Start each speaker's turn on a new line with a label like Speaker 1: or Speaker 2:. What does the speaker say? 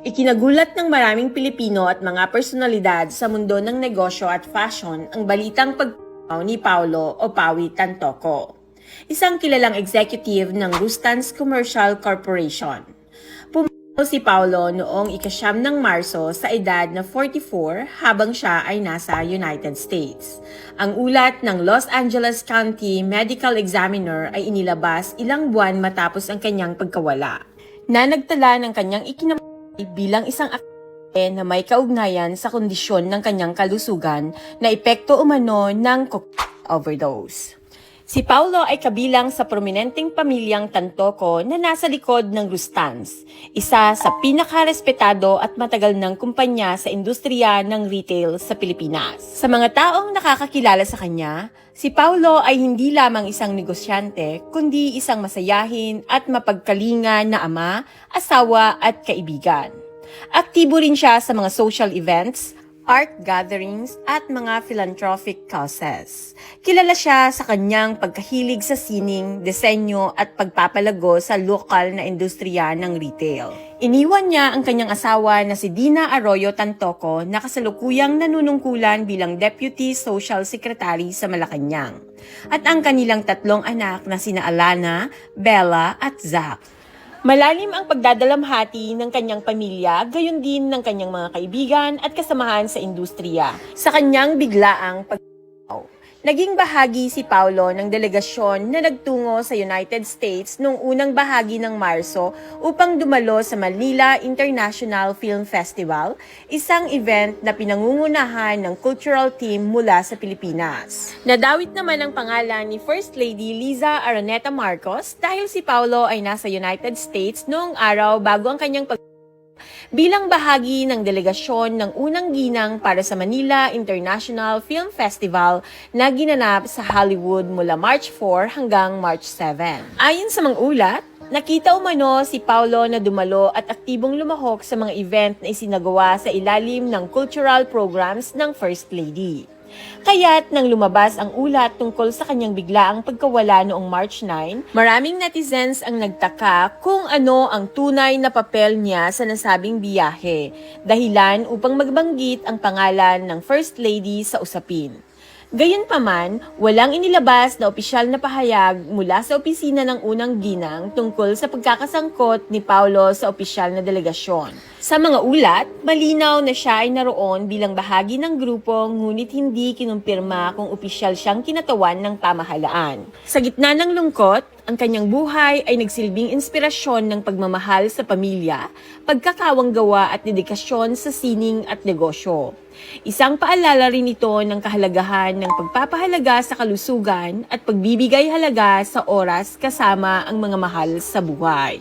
Speaker 1: Ikinagulat ng maraming Pilipino at mga personalidad sa mundo ng negosyo at fashion ang balitang pagpapaw ni Paulo o Pawi Tantoco, isang kilalang executive ng Rustans Commercial Corporation. Pumanaw si Paulo noong ikasyam ng Marso sa edad na 44 habang siya ay nasa United States. Ang ulat ng Los Angeles County Medical Examiner ay inilabas ilang buwan matapos ang kanyang pagkawala na nagtala ng kanyang ikinam bilang isang akte na may kaugnayan sa kondisyon ng kanyang kalusugan na epekto umano ng overdose. Si Paulo ay kabilang sa prominenteng pamilyang Tantoco na nasa likod ng Rustans, isa sa pinakarespetado at matagal ng kumpanya sa industriya ng retail sa Pilipinas. Sa mga taong nakakakilala sa kanya, si Paulo ay hindi lamang isang negosyante, kundi isang masayahin at mapagkalingan na ama, asawa at kaibigan. Aktibo rin siya sa mga social events, art gatherings at mga philanthropic causes. Kilala siya sa kanyang pagkahilig sa sining, disenyo at pagpapalago sa lokal na industriya ng retail. Iniwan niya ang kanyang asawa na si Dina Arroyo Tantoco na kasalukuyang nanunungkulan bilang Deputy Social Secretary sa Malacanang at ang kanilang tatlong anak na sina Alana, Bella at Zach. Malalim ang pagdadalamhati ng kanyang pamilya, gayon din ng kanyang mga kaibigan at kasamahan sa industriya. Sa kanyang biglaang pag Naging bahagi si Paulo ng delegasyon na nagtungo sa United States noong unang bahagi ng Marso upang dumalo sa Manila International Film Festival, isang event na pinangungunahan ng cultural team mula sa Pilipinas. Nadawit naman ang pangalan ni First Lady Liza Araneta Marcos dahil si Paulo ay nasa United States noong araw bago ang kanyang pag bilang bahagi ng delegasyon ng unang ginang para sa Manila International Film Festival na ginanap sa Hollywood mula March 4 hanggang March 7. Ayon sa mga ulat, Nakita umano si Paulo na dumalo at aktibong lumahok sa mga event na isinagawa sa ilalim ng cultural programs ng First Lady. Kaya't nang lumabas ang ulat tungkol sa kanyang biglaang pagkawala noong March 9, maraming netizens ang nagtaka kung ano ang tunay na papel niya sa nasabing biyahe, dahilan upang magbanggit ang pangalan ng First Lady sa usapin. Gayunpaman, walang inilabas na opisyal na pahayag mula sa opisina ng unang ginang tungkol sa pagkakasangkot ni Paulo sa opisyal na delegasyon. Sa mga ulat, malinaw na siya ay naroon bilang bahagi ng grupo ngunit hindi kinumpirma kung opisyal siyang kinatawan ng pamahalaan. Sa gitna ng lungkot, ang kanyang buhay ay nagsilbing inspirasyon ng pagmamahal sa pamilya, pagkakawang gawa at dedikasyon sa sining at negosyo. Isang paalala rin ito ng kahalagahan ng pagpapahalaga sa kalusugan at pagbibigay halaga sa oras kasama ang mga mahal sa buhay.